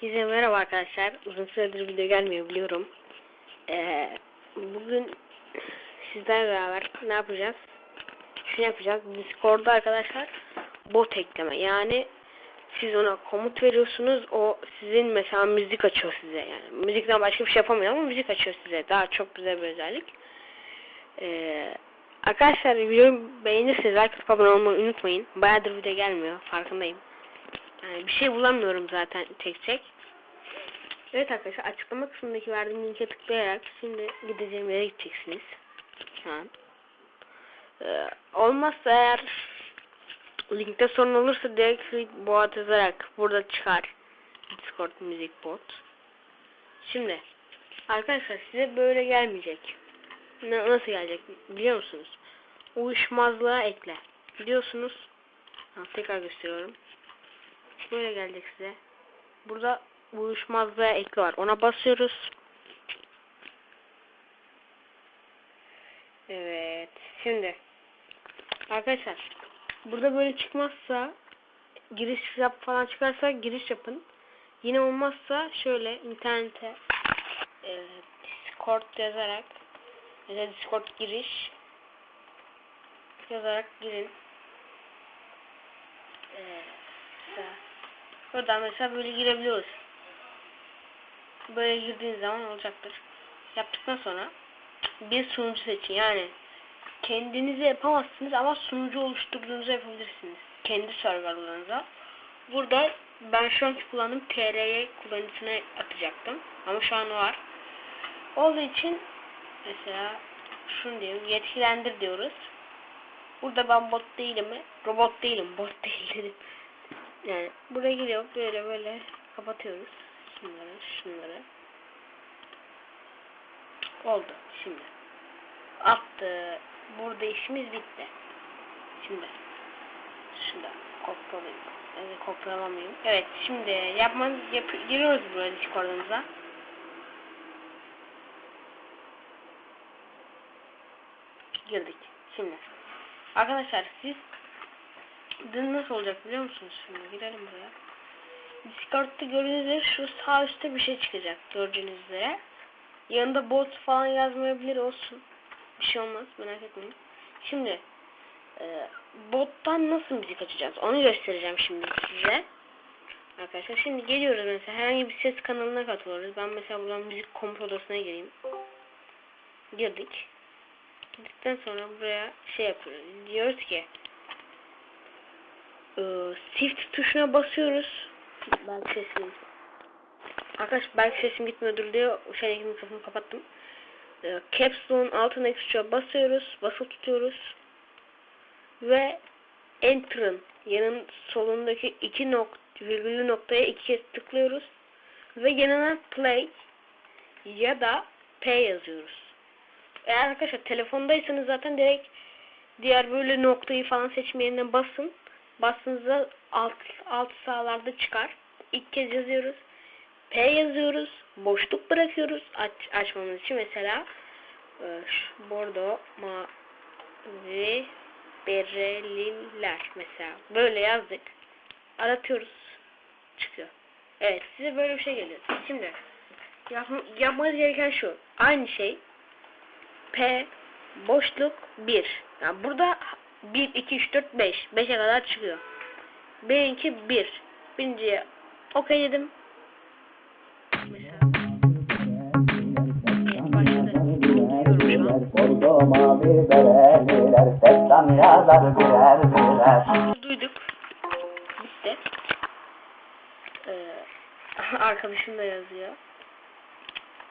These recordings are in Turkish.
Herkese merhaba arkadaşlar. Uzun süredir video gelmiyor biliyorum. Ee, bugün sizlerle beraber ne yapacağız? Şunu yapacağız. Discord'da arkadaşlar bot ekleme. Yani siz ona komut veriyorsunuz. O sizin mesela müzik açıyor size. Yani müzikten başka bir şey yapamıyor ama müzik açıyor size. Daha çok güzel bir özellik. Ee, arkadaşlar videoyu beğenirseniz like abone olmayı unutmayın. Bayağıdır video gelmiyor. Farkındayım. Yani bir şey bulamıyorum zaten tek tek. Evet arkadaşlar açıklama kısmındaki verdiğim linke tıklayarak şimdi gideceğim yere gideceksiniz. Şu. Ee, olmazsa eğer linkte sorun olursa direkt boğat yazarak burada çıkar. Discord müzik bot. Şimdi arkadaşlar size böyle gelmeyecek. Ne, nasıl gelecek biliyor musunuz? Uyuşmazlığa ekle. Biliyorsunuz. Ha, tekrar gösteriyorum. Böyle gelecek size. Burada uyuşmazlığa ekli var. Ona basıyoruz. Evet. Şimdi arkadaşlar burada böyle çıkmazsa giriş yap falan çıkarsa giriş yapın. Yine olmazsa şöyle internete e, Discord yazarak ya da Discord giriş yazarak girin. Mesela buradan mesela böyle girebiliyoruz. Böyle girdiğiniz zaman olacaktır. Yaptıktan sonra bir sunucu seçin. Yani kendinize yapamazsınız ama sunucu oluşturduğunuzu yapabilirsiniz. Kendi serverlarınıza. Burada ben şu anki kullandığım TRY kullanıcısına atacaktım. Ama şu an var. Olduğu için mesela şunu diyorum yetkilendir diyoruz. Burada ben bot değilim mi? Robot değilim. Bot değilim. Yani buraya giriyor böyle böyle kapatıyoruz. Şunları şunları. Oldu şimdi. Attı. Burada işimiz bitti. Şimdi. Şurada kopyalayayım. Evet kopyalamayayım. Evet şimdi yapmanız yap giriyoruz buraya Discord'umuza. Girdik. Şimdi. Arkadaşlar siz dün nasıl olacak biliyor musunuz? Şimdi girelim buraya. Discord'da gördüğünüz üzere şu sağ üstte bir şey çıkacak gördüğünüz üzere. Yanında bot falan yazmayabilir olsun. Bir şey olmaz merak etmeyin. Şimdi e, bottan nasıl müzik açacağız onu göstereceğim şimdi size. Arkadaşlar şimdi geliyoruz mesela herhangi bir ses kanalına katılıyoruz. Ben mesela buradan müzik komut odasına gireyim. Girdik. Girdikten sonra buraya şey yapıyoruz. Diyoruz ki e, shift tuşuna basıyoruz. Belki sesim Arkadaş belki sesim gitmiyordur diye şeydeki mikrofonu kapattım. E, caps lock'un altına tuşa basıyoruz. Basılı tutuyoruz. Ve enter'ın yanın solundaki iki nok virgüllü noktaya iki kez tıklıyoruz. Ve yanına play ya da p yazıyoruz. Eğer arkadaşlar telefondaysanız zaten direkt diğer böyle noktayı falan seçme yerine basın. Bastığınızda alt, alt sağlarda çıkar. İlk kez yazıyoruz. P yazıyoruz. Boşluk bırakıyoruz aç, açmamız için. Mesela e, bordo, mavi, bereliler mesela. Böyle yazdık. Aratıyoruz. Çıkıyor. Evet size böyle bir şey geliyor. Şimdi yap, yapmanız gereken şu. Aynı şey P boşluk 1. Yani burada 1, 2, 3, 4, 5. 5'e kadar çıkıyor. Benimki 1. Birinciye okey dedim. Duyduk. Bitti. Ee, arkadaşım da yazıyor.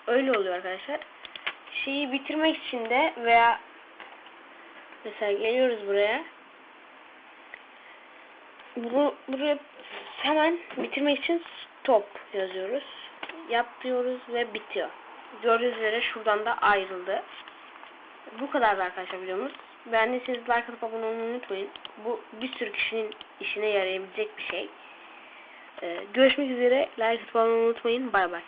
Öyle oluyor arkadaşlar. Şeyi bitirmek için de veya mesela geliyoruz buraya. Bunu buraya hemen bitirmek için stop yazıyoruz. Yap diyoruz ve bitiyor. Gördüğünüz üzere şuradan da ayrıldı. Bu kadar arkadaşlar videomuz. Beğendiyseniz like atıp abone olmayı unutmayın. Bu bir sürü kişinin işine yarayabilecek bir şey. Ee, görüşmek üzere. Like atıp abone olmayı unutmayın. Bay bay.